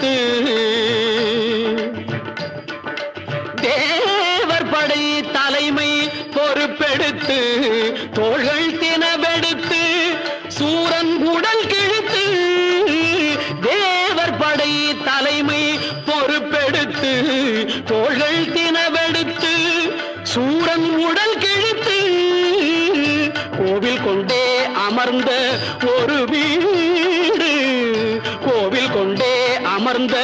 பொறுப்பெடுத்து தேவர் படை தலைமை பொறுப்பெடுத்து தோள்கள் தினவெடுத்து சூரன் உடல் கிழித்து தேவர் படை தலைமை பொறுப்பெடுத்து தோள்கள் அமர்ந்த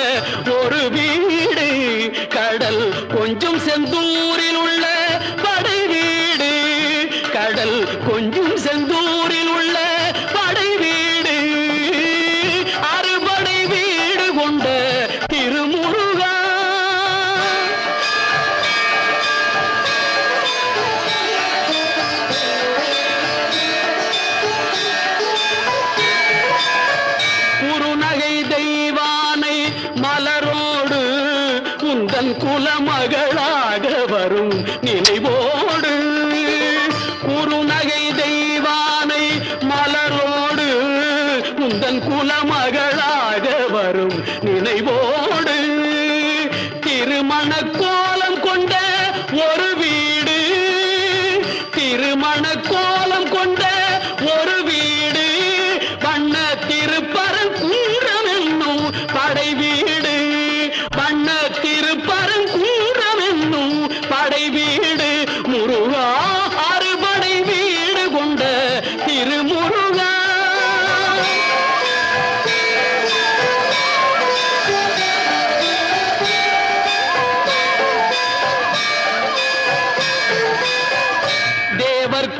உந்தன்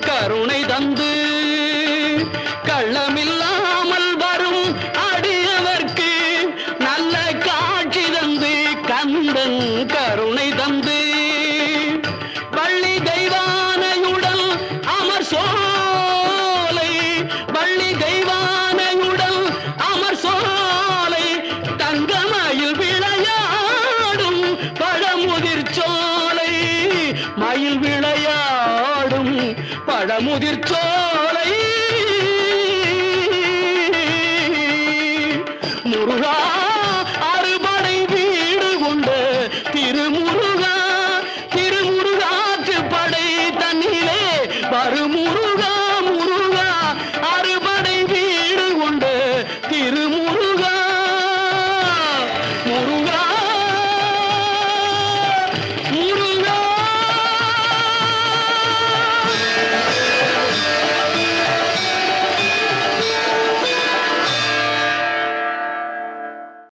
கருணை தந்து மயில் விளையாடும் பழமுதிர் சோலை. முருகா